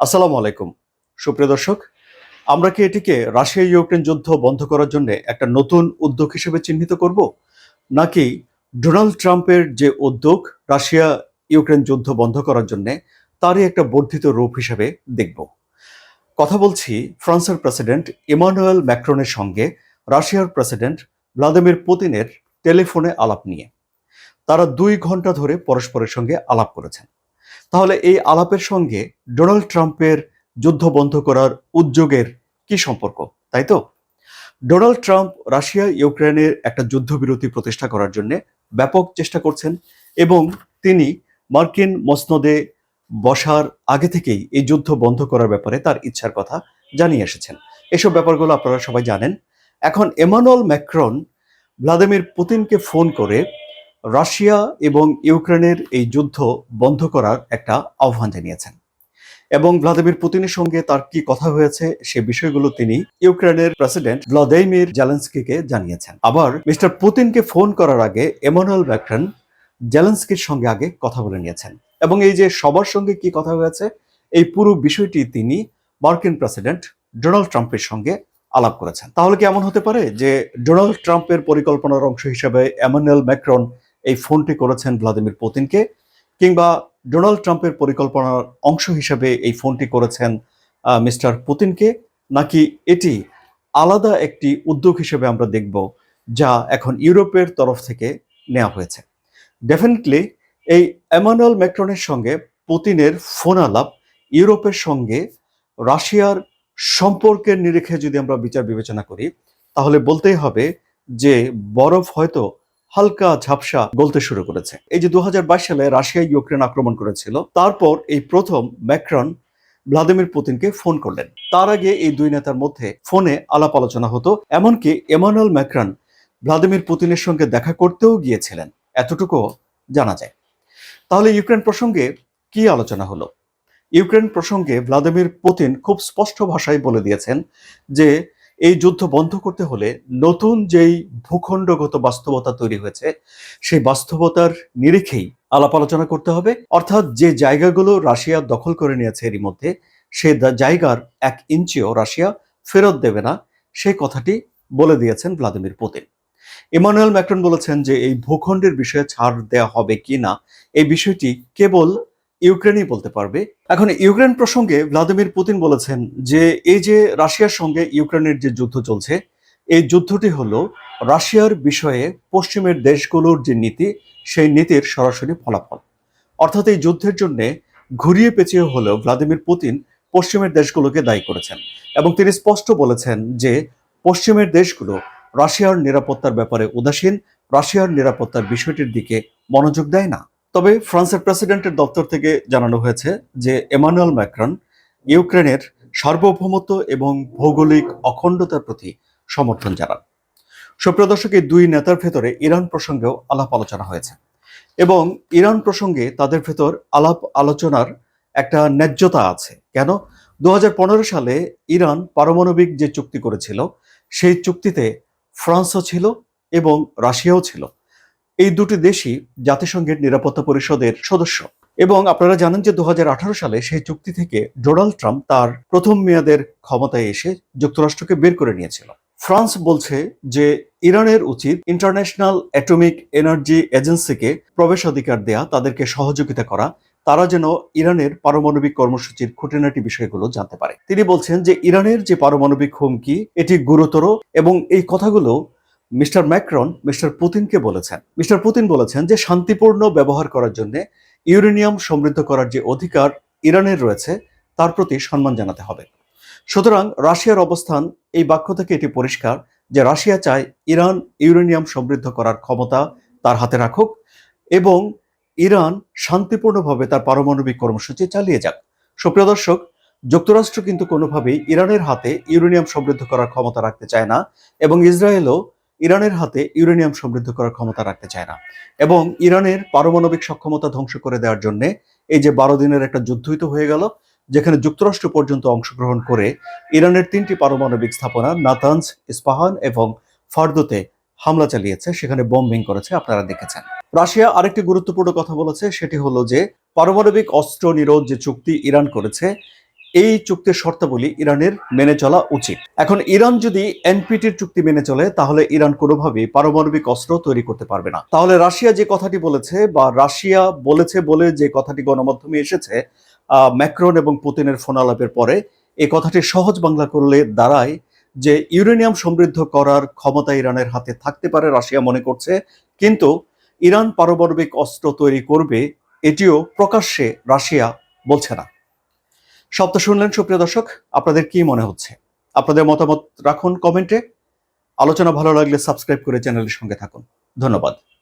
আসসালামু আলাইকুম। সুপ্রিয় দর্শক, আমরা কি এটিকে রাশিয়া ইউক্রেন যুদ্ধ বন্ধ করার জন্য একটা নতুন উদ্যোগ হিসেবে চিহ্নিত করব? নাকি ডোনাল্ড ট্রাম্পের যে উদ্যোগ রাশিয়া ইউক্রেন যুদ্ধ বন্ধ করার জন্য, তারই একটা বর্ধিত রূপ হিসেবে দেখব। কথা বলছি ফ্রান্সের প্রেসিডেন্ট ইমানুয়েল ম্যাক্রনের সঙ্গে রাশিয়ার প্রেসিডেন্ট ভ্লাদিমির পুতিনের টেলিফোনে আলাপ নিয়ে। তারা দুই ঘণ্টা ধরে পরস্পরের সঙ্গে আলাপ করেছেন। তাহলে এই আলাপের সঙ্গে ডোনাল্ড ট্রাম্পের যুদ্ধ বন্ধ করার উদ্যোগের কি সম্পর্ক, তাই তো? ডোনাল্ড ট্রাম্প রাশিয়া, ইউক্রেনের একটা যুদ্ধবিরতি প্রতিষ্ঠা করার জন্য ব্যাপক চেষ্টা করছেন এবং তিনি মার্কিন মসনদে বসার আগে থেকেই এই যুদ্ধ বন্ধ করার ব্যাপারে তার ইচ্ছার কথা জানিয়ে এসেছেন। এসব ব্যাপারগুলো আপনারা সবাই জানেন। এখন এমানুয়েল ম্যাক্রন ভ্লাদিমির পুতিনকে ফোন করে রাশিয়া এবং ইউক্রেনের এই যুদ্ধ বন্ধ করার একটা আহ্বান জানিয়েছেন। এবং ভ্লাদিমির পুতিনের সঙ্গে তার কি কথা হয়েছে সে বিষয়গুলো তিনি ইউক্রেনের প্রেসিডেন্ট ভ্লাদিমির জেলেন্সকিকে জানিয়েছেন। আবার মিস্টার পুতিনকে ফোন করার আগে এমানুয়েল ম্যাক্রন জেলেন্সকির সঙ্গে আগে কথা বলে নিয়েছেন। এবং এই যে সবার সঙ্গে কি কথা হয়েছে, এই পুরো বিষয়টি তিনি মার্কিন প্রেসিডেন্ট ডোনাল্ড ট্রাম্পের সঙ্গে আলাপ করেছেন। তাহলে কি এমন হতে পারে যে ডোনাল্ড ট্রাম্পের পরিকল্পনার অংশ হিসেবে এমানুয়েল ম্যাক্রন এই ফোনটি করেছেন ভ্লাদিমির পুতিনকে, কিংবা ডোনাল্ড ট্রাম্পের পরিকল্পনার অংশ হিসেবে এই ফোনটি করেছেন মিস্টার পুতিনকে, নাকি এটি আলাদা একটি উদ্যোগ হিসেবে আমরা দেখব যা এখন ইউরোপের তরফ থেকে নেওয়া হয়েছে। ডেফিনেটলি এই এমানুয়েল ম্যাক্রনের সঙ্গে পুতিনের ফোন আলাপ ইউরোপের সঙ্গে রাশিয়ার সম্পর্কের নিরিখে যদি আমরা বিচার বিবেচনা করি, তাহলে বলতেই হবে যে বরফ হয়তো হালকা ঝাপসা গলতে শুরু করেছে। এই যে দুহাজার বাইশ সালে রাশিয়া ইউক্রেন আক্রমণ করেছিল, তারপর এই প্রথম ম্যাক্রন ভ্লাদিমির পুতিনকে ফোন করলেন। তার আগে এই দুই নেতার মধ্যে ফোনে আলাপ আলোচনা হতো, এমনকি এমানুয়েল ম্যাক্রন ভ্লাদিমির পুতিনের সঙ্গে দেখা করতেও গিয়েছিলেন। এতটুকু জানা যায়। তাহলে ইউক্রেন প্রসঙ্গে কি আলোচনা হলো? ইউক্রেন প্রসঙ্গে ভ্লাদিমির পুতিন খুব স্পষ্ট ভাষায় বলে দিয়েছেন যে এই যুদ্ধ বন্ধ করতে হলে নতুন যেই ভূখণ্ডগত বাস্তবতা তৈরি হয়েছে, সেই বাস্তবতার নিরিখেই আলাপ আলোচনা করতে হবে। অর্থাৎ যে জায়গাগুলো রাশিয়া দখল করে নিয়েছে এরই মধ্যে, সে জায়গার এক ইঞ্চিও রাশিয়া ফেরত দেবে না সেই কথাটি বলে দিয়েছেন ভ্লাদিমির পুতিন। ইমানুয়েল ম্যাক্রন বলেছেন যে, এই ভূখণ্ডের বিষয়ে ছাড় দেয়া হবে কি না, এই বিষয়টি কেবল ইউক্রেনই বলতে পারবে। এখন ইউক্রেন প্রসঙ্গে ভ্লাদিমির পুতিন বলেছেন যে, এই যে রাশিয়ার সঙ্গে ইউক্রেনের যে যুদ্ধ চলছে, এই যুদ্ধটি হলো রাশিয়ার বিষয়ে পশ্চিমের দেশগুলোর যে নীতি, সেই নীতির সরাসরি ফলাফল। অর্থাৎ এই যুদ্ধের জন্য ঘুরিয়ে পেঁচিয়ে হলেও ভ্লাদিমির পুতিন পশ্চিমের দেশগুলোকে দায়ী করেছেন। এবং তিনি স্পষ্ট বলেছেন যে, পশ্চিমের দেশগুলো রাশিয়ার নিরাপত্তার ব্যাপারে উদাসীন, রাশিয়ার নিরাপত্তার বিষয়টির দিকে মনোযোগ দেয় না। তবে ফ্রান্সের প্রেসিডেন্টের দপ্তর থেকে জানানো হয়েছে যে এমানুয়েল ম্যাক্রন ইউক্রেনের সার্বভৌমত্ব এবং ভৌগোলিক অখণ্ডতার প্রতি সমর্থন জানান। সুপ্রিয় দর্শক দুই নেতার ভেতরে ইরান প্রসঙ্গেও আলাপ আলোচনা হয়েছে এবং ইরান প্রসঙ্গে তাদের ভেতর আলাপ আলোচনার একটা ন্যায্যতা আছে। কেন? দু হাজার পনেরো সালে ইরান পারমাণবিক যে চুক্তি করেছিল, সেই চুক্তিতে ফ্রান্সও ছিল এবং রাশিয়াও ছিল। এই দুটি দেশই জাতিসংঘের নিরাপত্তা পরিষদের সদস্য। এবং আপনারা জানেন যে দুহাজার আঠারো সালে সেই চুক্তি থেকে ডোনাল্ড ট্রাম্প তার প্রথম মেয়াদের ক্ষমতায় এসে যুক্তরাষ্ট্রকে বের করে নিয়েছিল। ফ্রান্স বলছে যে ইরানের উচিত ইন্টারন্যাশনাল অ্যাটমিক এনার্জি এজেন্সিকে প্রবেশাধিকার দেয়া, তাদেরকে সহযোগিতা করা, তারা যেন ইরানের পারমাণবিক কর্মসূচির খুঁটিনাটি বিষয়গুলো জানতে পারে। তিনি বলছেন যে ইরানের যে পারমাণবিক হুমকি, এটি গুরুতর এবং এই কথাগুলো মিস্টার ম্যাক্রন মিস্টার পুতিনকে বলেছেন। মিস্টার পুতিন বলেছেন যে, শান্তিপূর্ণ ব্যবহার করার জন্য ইউরেনিয়াম সমৃদ্ধ করার যে অধিকার ইরানের রয়েছে, তার প্রতি সম্মান জানাতে হবে। সুতরাং রাশিয়ার অবস্থান এই বাক্য থেকে এটি পরিষ্কার যে, রাশিয়া চায় ইরান ইউরেনিয়াম সমৃদ্ধ করার ক্ষমতা তার হাতে রাখুক এবং ইরান শান্তিপূর্ণভাবে তার পারমাণবিক কর্মসূচি চালিয়ে যাক। সুপ্রিয় দর্শক, যুক্তরাষ্ট্র কিন্তু কোনোভাবেই ইরানের হাতে ইউরেনিয়াম সমৃদ্ধ করার ক্ষমতা রাখতে চায় না এবং ইসরায়েলও ইরানের হাতে ইউরেনিয়াম সমৃদ্ধ করার ক্ষমতা রাখতে চায় না। এবং ইরানের পারমাণবিক সক্ষমতা ধ্বংস করে দেওয়ার জন্য এই যে বারো দিনের একটা যুদ্ধই তো হয়ে গেল, যেখানে যুক্তরাষ্ট্র পর্যন্ত অংশগ্রহণ করে ইরানের তিনটি পারমাণবিক স্থাপনা নাতানজ ইস্পাহান এবং ফার্দোতে হামলা চালিয়েছে, সেখানে বোম্বিং করেছে, আপনারা দেখেছেন। রাশিয়া আরেকটি গুরুত্বপূর্ণ কথা বলেছে, সেটি হলো যে পারমাণবিক অস্ত্র নিরোধ যে চুক্তি ইরান করেছে এই চুক্তির শর্তাবলী ইরানের মেনে চলা উচিত। এখন ইরান যদি এনপিটির চুক্তি মেনে চলে, তাহলে ইরান কোনোভাবেই পারমাণবিক অস্ত্র তৈরি করতে পারবে না। তাহলে রাশিয়া যে কথাটি বলেছে বা রাশিয়া বলেছে বলে যে কথাটি গণমাধ্যমে এসেছে ম্যাক্রন এবং পুতিনের ফোন আলাপের পরে এই কথাটি সহজ বাংলা করলে দাঁড়ায় যে ইউরেনিয়াম সমৃদ্ধ করার ক্ষমতা ইরানের হাতে থাকতে পারে, রাশিয়া মনে করছে। কিন্তু ইরান পারমাণবিক অস্ত্র তৈরি করবে, এটিও প্রকাশ্যে রাশিয়া বলছে না। তো শুনলেন, সুপ্রিয় দর্শক, আপনাদের কি মনে হচ্ছে? আপনাদের মতামত রাখুন কমেন্টে। আলোচনা ভালো লাগলে সাবস্ক্রাইব করে চ্যানেলের সঙ্গে থাকুন। ধন্যবাদ।